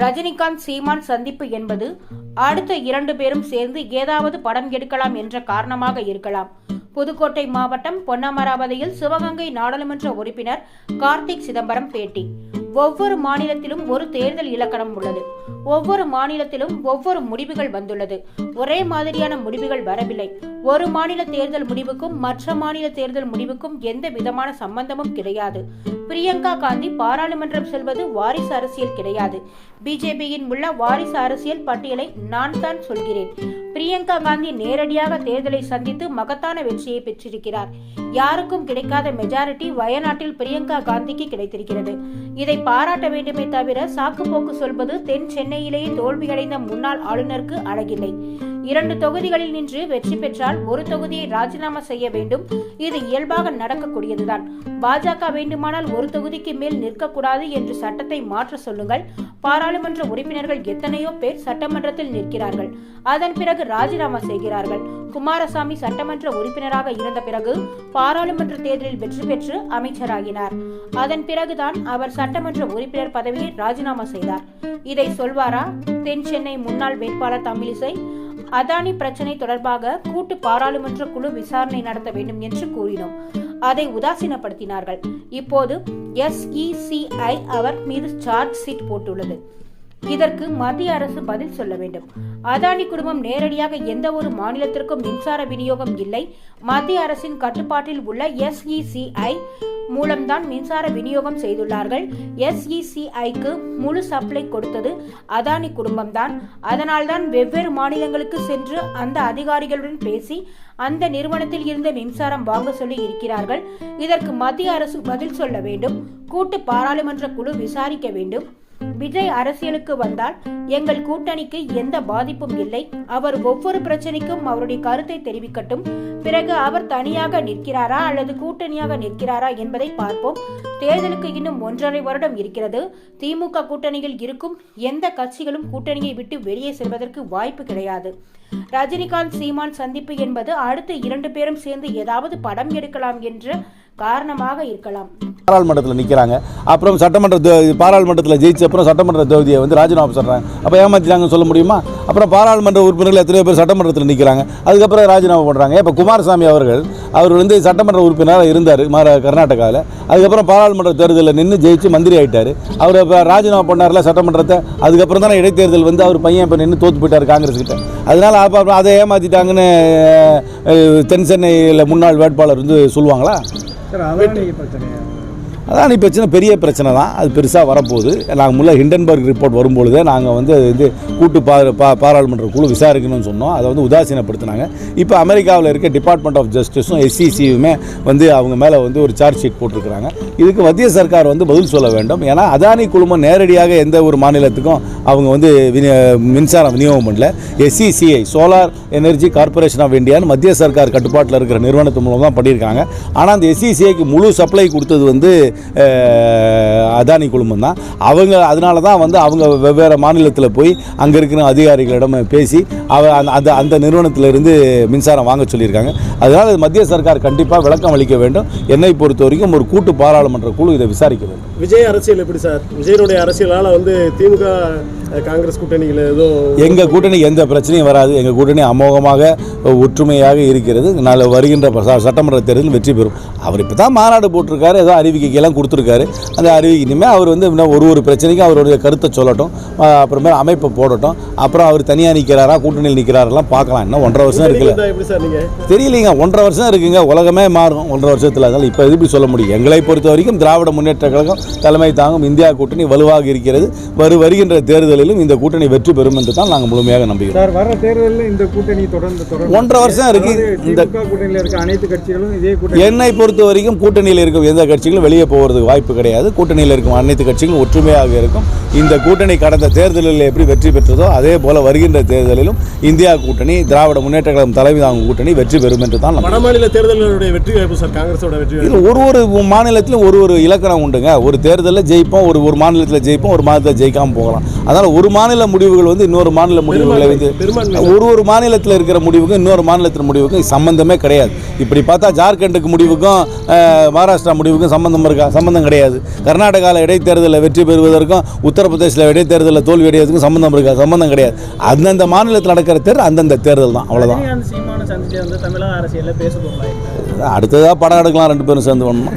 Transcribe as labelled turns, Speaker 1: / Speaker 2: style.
Speaker 1: ரஜினிகாந்த் சீமான் சந்திப்பு என்பது அடுத்த இரண்டு பேரும் சேர்ந்து ஏதாவது படம் எடுக்கலாம் என்ற காரணமாக இருக்கலாம். புதுக்கோட்டை மாவட்டம் பொன்னமராவதியில் சிவகங்கை நாடாளுமன்ற உறுப்பினர் கார்த்திக் சிதம்பரம் பேட்டி. ஒவ்வொரு மாநிலத்திலும் ஒரு தேர்தல் இலக்கணம் உள்ளது. ஒவ்வொரு மாநிலத்திலும் ஒவ்வொரு முடிவுகள் வந்துள்ளது. ஒரே மாதிரியான முடிவுகள் வரவில்லை. ஒரு மாநில தேர்தல் முடிவுக்கும் மற்ற மாநில தேர்தல் முடிவுக்கும் எந்த விதமான சம்பந்தமும் கிடையாது. பிரியங்கா காந்தி பாராளுமன்றம் செல்வது வாரிசு அரசியல் கிடையாது. பிஜேபியின் உள்ள வாரிசு அரசியல் பட்டியலை நான் தான் சொல்கிறேன். பிரியங்கா காந்தி நேரடியாக தேர்தலை சந்தித்து மகத்தான வெற்றியை பெற்றிருக்கிறார். யாருக்கும் கிடைக்காத மெஜாரிட்டி வயநாட்டில் பிரியங்கா காந்திக்கு கிடைத்திருக்கிறது. இதை பாராட்ட வேண்டுமே தவிர சாக்குப்போக்கு சொல்வது தென் சென்னையிலேயே தோல்வியடைந்த முன்னாள் ஆளுநருக்கு அழகில்லை. இரண்டு தொகுதிகளில் நின்று வெற்றி பெற்றால் ஒரு தொகுதியை ராஜினாமா செய்ய வேண்டும். இது இயல்பாக நடக்கக்கூடியதுதான். பாஜக வேண்டுமானால் ஒரு தொகுதிக்கு மேல் நிற்கக்கூடாது என்று சட்டத்தை மாற்ற சொல்லுங்கள். பாராளுமன்ற உறுப்பினர்கள் எத்தனையோ பேர் சட்டமன்றத்தில் நிற்கிறார்கள். அதன் பிறகு ராஜினாமா செய்கிறார்கள். குமாரசாமி சட்டமன்ற உறுப்பினராக இருந்த பிறகு பாராளுமன்ற தேர்தலில் வெற்றி பெற்று அமைச்சராகினார். அதன் பிறகுதான் அவர் சட்டமன்ற உறுப்பினர் பதவியை ராஜினாமா செய்தார். இதை சொல்வாரா? தென் சென்னை முன்னாள் வேட்பாளர் தமிழிசை அதானி பிரச்சனை தொடர்பாக கூட்டு பாராளுமன்ற குழு விசாரணை நடத்த வேண்டும் என்று கூறினோம். அதை உதாசீனப்படுத்தினார்கள். இப்போது எஸ்இசிஐ அவர் மீது சார்ஜ் ஷீட் போட்டுள்ளது. இதற்கு மத்திய அரசு பதில் சொல்ல வேண்டும். அதானி குடும்பம் நேரடியாக எந்த ஒரு மாநிலத்திற்கும் மின்சார விநியோகம் இல்லை. மத்திய அரசின் கட்டுப்பாட்டில் உள்ள எஸ்இசிஐ மூலம்தான் மின்சார விநியோகம் செய்துள்ளார்கள். எஸ்இசிஐக்கு முழு சப்ளை கொடுத்தது அதானி குடும்பம்தான். அதனால்தான் வெவ்வேறு மாநிலங்களுக்கு சென்று அந்த அதிகாரிகளுடன் பேசி அந்த நிறுவனத்தில் இருந்த மின்சாரம் வாங்க சொல்லி இருக்கிறார்கள். இதற்கு மத்திய அரசு பதில் சொல்ல வேண்டும். கூட்டு பாராளுமன்ற குழு விசாரிக்க வேண்டும். விஜய் அரசியலுக்கு வந்தால் எங்கள் கூட்டணிக்கு எந்த பாதிப்பும் இல்லை. அவர் ஒவ்வொரு பிரச்சனைக்கும் அவருடைய கருத்தை தெரிவிக்கட்டும். பிறகு அவர் தனியாக நிற்கிறாரா அல்லது கூட்டணியாக நிற்கிறாரா என்பதை பார்ப்போம். தேர்தலுக்கு இன்னும் ஒன்றரை வருடம் இருக்கிறது. திமுக கூட்டணியில் இருக்கும் எந்த கட்சிகளும் கூட்டணியை விட்டு வெளியே செல்வதற்கு வாய்ப்பு கிடையாது. ரஜினிகாந்த் சீமான் சந்திப்பு என்பது அடுத்த இரண்டு பேரும் சேர்ந்து ஏதாவது படம் எடுக்கலாம் என்ற காரணமாக இருக்கலாம்.
Speaker 2: பாராளுமன்றத்தில் நிற்கிறாங்க அப்புறம் சட்டமன்ற பாராளுமன்றத்தில் ஜெயிச்ச அப்புறம் சட்டமன்ற தொகுதியை வந்து ராஜினாமா சொல்கிறாங்க அப்போ ஏமாத்திட்டாங்கன்னு சொல்ல முடியுமா? அப்புறம் பாராளுமன்ற உறுப்பினர்கள் எத்தனையோ பேர் சட்டமன்றத்தில் நிற்கிறாங்க அதுக்கப்புறம் ராஜினாமா பண்ணுறாங்க இப்போ குமாரசாமி அவர்கள் அவர் வந்து சட்டமன்ற உறுப்பினராக இருந்தார் மாற கர்நாடகாவில் அதுக்கப்புறம் பாராளுமன்ற தேர்தலில் நின்று ஜெயிச்சு மந்திரி ஆயிட்டார். அவர் இப்போ ராஜினாமா பண்ணார்ல சட்டமன்றத்தை. அதுக்கப்புறம் தானே இடைத்தேர்தல் வந்து அவர் பையன் இப்போ நின்று தோத்து போயிட்டார் காங்கிரஸ் கிட்ட. அதனால அப்போ அப்புறம் அதை ஏமாற்றிட்டாங்கன்னு தென் சென்னையில் முன்னாள் வேட்பாளர் வந்து சொல்லுவாங்களா?
Speaker 3: சார் பிரச்சனையா?
Speaker 2: அதான் இப்போ சின்ன பெரிய பிரச்சனை தான். அது பெருசாக வரப்போகுது. நாங்கள் முல்ல ஹிண்டன்பர்க் ரிப்போர்ட் வரும்பொழுதே நாங்கள் வந்து அது வந்து கூட்டு பா பா பாராளுமன்ற குழு விசாரிக்கணும்னு சொன்னோம். அதை வந்து உதாசீனப்படுத்தினாங்க. இப்போ அமெரிக்காவில் இருக்க டிபார்ட்மெண்ட் ஆஃப் ஜஸ்டிஸும் எஸ்சிசியுமே வந்து அவங்க மேலே வந்து ஒரு சார்ஜ் ஷீட் போட்டிருக்கிறாங்க. இதுக்கு மத்திய சர்க்கார் வந்து பதில் சொல்ல வேண்டும். ஏன்னா அதானி குழுமம் நேரடியாக எந்த ஒரு மாநிலத்துக்கும் அவங்க வந்து மின்சாரம் விநியோகம் பண்ணல. SECI solar energy corporation of இந்தியான்னு மத்திய சர்க்கார் கட்டுப்பாட்டில் இருக்கிற நிறுவனத்து மூலம் தான் பண்ணியிருக்காங்க. ஆனால் அந்த எஸ்சிசிஐக்கு முழு சப்ளை கொடுத்தது வந்து அதானி குழுமம் தான். அவங்க அதனால தான் வந்து அவங்க வெவ்வேறு மாநிலத்தில் போய் அங்கே இருக்கிற அதிகாரிகளிடம் பேசி அவ அந்த அந்த அந்த நிறுவனத்திலிருந்து மின்சாரம் வாங்க சொல்லியிருக்காங்க. அதனால் மத்திய சர்க்கார் கண்டிப்பாக விளக்கம் அளிக்க வேண்டும். என்னை பொறுத்த வரைக்கும் ஒரு கூட்டு பாராளுமன்ற குழு இதை விசாரிக்க வேண்டும்.
Speaker 3: விஜய் அரசியல் எப்படி சார்? விஜயனுடைய அரசியலால் வந்து திமுக காங்கிரஸ் கூட்டணியில் ஏதோ
Speaker 2: எங்கள் கூட்டணி எந்த பிரச்சனையும் வராது. எங்கள் கூட்டணி அமோகமாக ஒற்றுமையாக இருக்கிறது. நாளை வருகின்ற சட்டமன்ற தேர்தலில் வெற்றி பெறும். அவர் இப்போ தான் மாநாடு போட்டிருக்காரு. ஏதோ அறிவிக்கைக்கெல்லாம் கொடுத்துருக்காரு. அந்த அறிவிக்கை இனிமேல் அவர் வந்து இன்னும் ஒரு ஒரு பிரச்சனைக்கும் அவருடைய கருத்தை சொல்லட்டும். அப்புறமே அமைப்பை போடட்டும். அப்புறம் அவர் தனியாக நிற்கிறாரா கூட்டணியில் நிற்கிறாரெல்லாம் பார்க்கலாம். இன்னும் ஒன்றரை வருஷம் இருக்குல்ல. தெரியலைங்க. ஒன்றரை வருஷம் இருக்குங்க. உலகமே மாறும். ஒன்றரை வருஷத்தில் அதனால் இப்போ எப்படி சொல்ல முடியும்? எங்களை பொறுத்த வரைக்கும் திராவிட முன்னேற்ற கழகம் தலைமை தாங்கும் இந்தியா கூட்டணி வலுவாக இருக்கிறது. வரு வருகின்ற தேர்தலிலும் இந்த கூட்டணி வெற்றி பெறும் என்று தான் நாங்கள் முழுமையாக நம்புகிறோம்.
Speaker 4: சார் வர தேர்தலில் இந்த கூட்டணி தொடர்ந்து
Speaker 2: ஒன்றரை வருஷம் இருக்கு. இந்த
Speaker 4: கூட்டணியில் இருக்க அனைத்து கட்சிகளும் இதே கூட்டணி.
Speaker 2: என்னை பொறுத்த வரைக்கும் கூட்டணியில் இருக்கும் எந்த கட்சிகளும் வெளியே போகிறதுக்கு வாய்ப்பு கிடையாது. கூட்டணியில் இருக்கும் அனைத்து கட்சிகளும் ஒற்றுமையாக இருக்கும். இந்த கூட்டணி கடந்த தேர்தலில் எப்படி வெற்றி பெற்றதோ அதே போல வருகின்ற தேர்தலிலும் இந்தியா கூட்டணி திராவிட முன்னேற்ற கழகம் தலைமை தாங்கும் கூட்டணி வெற்றி பெறும் என்று தான் நம்புகிறேன்.
Speaker 3: வட மாநில தேர்தலுடைய வெற்றி வாய்ப்பு சார் காங்கிரஸோட வெற்றி
Speaker 2: ஒரு ஒரு மாநிலத்திலும் ஒரு ஒரு இலக்கணம் உண்டுங்க. ஒரு தேர்தலில் ஜெயிப்போம் ஒரு ஒரு மாநிலத்தில் ஜெயிப்போம் ஒரு மாநிலத்தில் ஜெயிக்காமல் போகலாம். அதனால் ஒரு மாநில முடிவுகள் வந்து இன்னொரு மாநில முடிவுகளை வந்து ஒரு ஒரு மாநிலத்தில் இருக்கிற முடிவுக்கும் இன்னொரு மாநிலத்தின் முடிவுக்கும் சம்பந்தமே கிடையாது. இப்படி பார்த்தா ஜார்க்கண்டுக்கு முடிவுக்கும் மகாராஷ்டிரா முடிவுக்கும் சம்பந்தம் இருக்கா? சம்பந்தம் கிடையாது. கர்நாடகாவில் இடைத்தேர்தலில் வெற்றி பெறுவதற்கும் உத்தர உத்தரப்பிரதேசில் இடைத்தேர்தலில் தோல்வி அடையிறதுக்கும் சம்மந்தம் இருக்கா? சம்மந்தம் கிடையாது. அந்தந்த மாநிலத்தில் நடக்கிற தேர்தல் அந்தந்த தேர்தல் தான். அவ்வளோதான் அடுத்ததாக படம் எடுக்கலாம் ரெண்டு பேரும் சேர்ந்து பண்ணணும்